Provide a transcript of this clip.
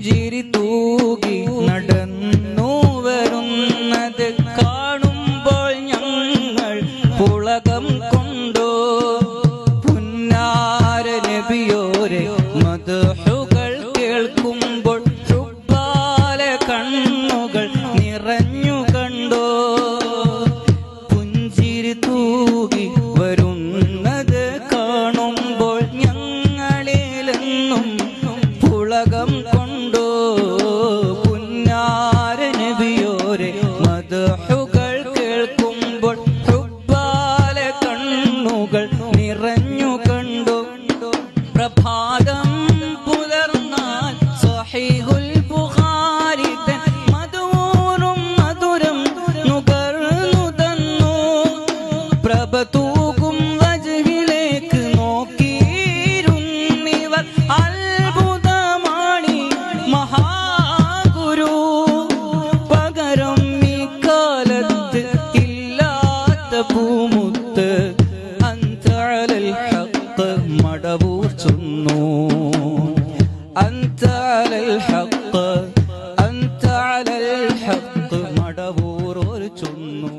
പുഞ്ചിരി തൂകി നടന്നു വരുന്നത് കാണുമ്പോൾ ഞങ്ങൾ പുളകം കൊണ്ടോ? പുന്നാര നബിയോരെ മധുഹുകൾ കേൾക്കുമ്പോൾ ചുപ്പാല കണ്ണുകൾ നിറഞ്ഞു കണ്ടോ? പുഞ്ചിരി തൂകി വരും പൂമുത്ത് അന്തലൽ ഹക്ക് മടവൂർ ചൊന്നു. അന്തലൽ ഹക്ക് അന്തലൽ ഹക്ക് മടവൂർ ഒരു ചൊന്നു.